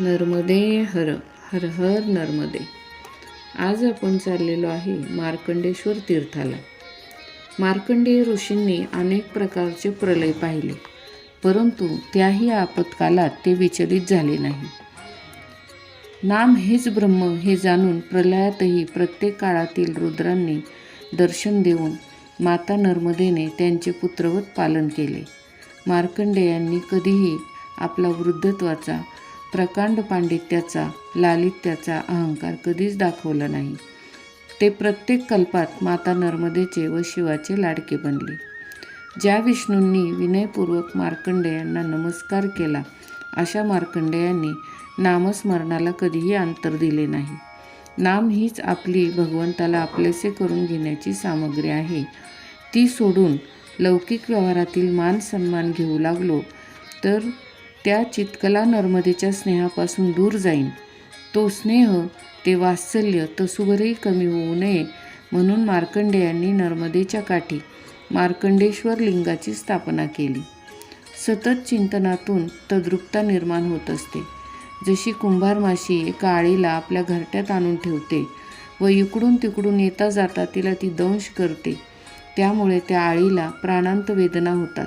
नर्मदे हर हर हर नर्मदे. आज आपण चाललेलो आहे मार्कंडेश्वर तीर्थाला. मार्कंडेय ऋषींनी अनेक प्रकारचे प्रलय पाहिले परंतु त्याही आपत्कालात ते विचलित झाले नाही. नाम हेच ब्रह्म हे जाणून प्रलयातही प्रत्येक काळातील रुद्रांनी दर्शन देऊन माता नर्मदेने त्यांचे पुत्रवत पालन केले. मार्कंडेयांनी कधीही आपला वृद्धत्वाचा प्रकांड पांडित्याचा लालित्याचा अहंकार कधीच दाखवला नाही. ते प्रत्येक कल्पात माता नर्मदेचे व शिवाचे लाडके बनले. ज्या विष्णूंनी विनयपूर्वक मार्कंडेयांना नमस्कार केला अशा मार्कंडेयांनी नामस्मरणाला कधीही अंतर दिले नाही. नाम हीच आपली भगवंताला आपलेसे करून घेण्याची सामग्री आहे. ती सोडून लौकिक व्यवहारातील मान सन्मान घेऊ लागलो तर त्या चितकला नर्मदेच्या स्नेहापासून दूर जाईन. तो स्नेह ते वात्सल्य तसुभरही कमी होऊ नये म्हणून मार्कंडेयांनी नर्मदेच्या काठी मार्कंडेश्वर लिंगाची स्थापना केली. सतत चिंतनातून तद्रुपता निर्माण होत असते. जशी कुंभार माशी एका आळीला आपल्या घरट्यात आणून ठेवते व इकडून तिकडून येता जाता तिला ती दंश करते त्यामुळे त्या आळीला प्राणांत वेदना होतात.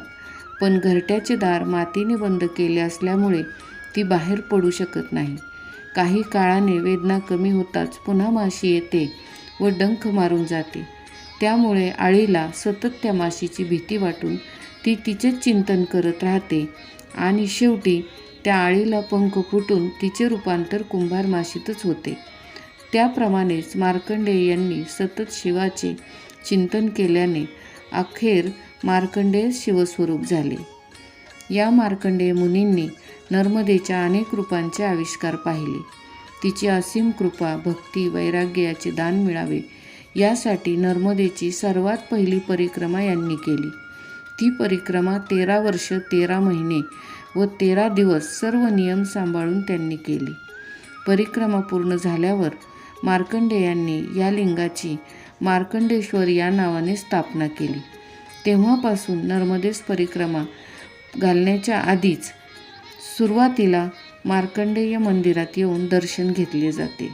पण घरट्याचे दार मातीने बंद केले असल्यामुळे ती बाहेर पडू शकत नाही. काही काळाने वेदना कमी होताच पुन्हा माशी येते व डंख मारून जाते. त्यामुळे आळीला सतत त्या माशीची भीती वाटून ती तिचेच चिंतन करत राहते आणि शेवटी त्या आळीला पंख फुटून तिचे रूपांतर कुंभार माशीतच होते. त्याप्रमाणेच मार्कंडेय यांनी सतत शिवाचे चिंतन केल्याने अखेर मार्कंडेय शिवस्वरूप झाले. या मार्कंडेय मुनींनी नर्मदेच्या अनेक रूपांचे आविष्कार पाहिले. तिची असीम कृपा भक्ती वैराग्य याचे दान मिळावे यासाठी नर्मदेची सर्वात पहिली परिक्रमा यांनी केली. ती परिक्रमा तेरा वर्ष तेरा महिने व तेरा दिवस सर्व नियम सांभाळून त्यांनी केली. परिक्रमा पूर्ण झाल्यावर मार्कंडेयांनी या लिंगाची मार्कंडेश्वर या नावाने स्थापना केली. तेव्हापासून नर्मदेस परिक्रमा घालण्याच्या आधीच सुरुवातीला मार्कंडेय मंदिरात येऊन दर्शन घेतले जाते.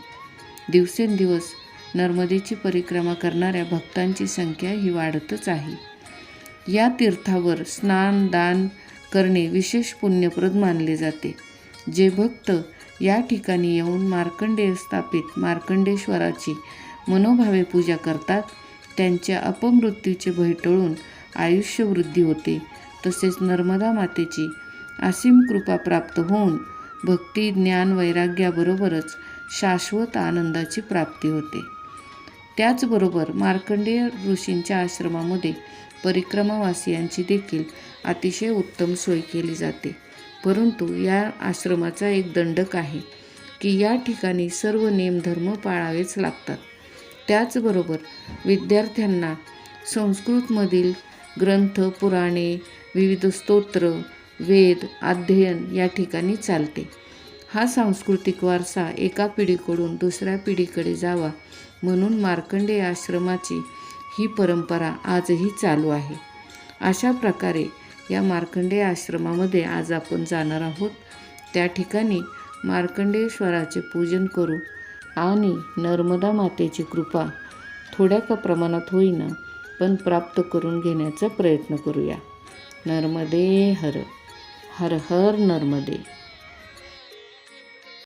दिवसेंदिवस नर्मदेची परिक्रमा करणाऱ्या भक्तांची संख्या ही वाढतच आहे. या तीर्थावर स्नान दान करणे विशेष पुण्यप्रद मानले जाते. जे भक्त या ठिकाणी येऊन मार्कंडेय स्थापित मार्कंडेश्वराची मनोभावे पूजा करतात. त्यांच्या अपमृत्यूचे भय टळून आयुष्यवृद्धी होते. तसेच नर्मदा मातेची असीम कृपा प्राप्त होऊन भक्ती ज्ञान वैराग्याबरोबरच शाश्वत आनंदाची प्राप्ती होते. त्याचबरोबर मार्कंडेय ऋषींच्या आश्रमामध्ये परिक्रमावासियांची देखील अतिशय उत्तम सोय केली जाते. परंतु या आश्रमाचा एक दंडक आहे की या ठिकाणी सर्व नेमधर्म पाळावेच लागतात. त्याचबरोबर विद्यार्थ्यांना संस्कृतमधील ग्रंथ पुराणे विविध स्तोत्र वेद अध्ययन या ठिकाणी चालते. हा सांस्कृतिक वारसा एका पिढीकडून दुसऱ्या पिढीकडे जावा म्हणून मार्कंडेय आश्रमाची ही परंपरा आजही चालू आहे. अशा प्रकारे या मार्कंडेय आश्रमामध्ये आज आपण जाणार आहोत. त्या ठिकाणी मार्कंडेश्वराचे पूजन करू आणि नर्मदा मातेची कृपा थोड्या का प्रमाणात होईना पण प्राप्त करून घेण्याचा प्रयत्न करूया. नर्मदे हर हर हर नर्मदे.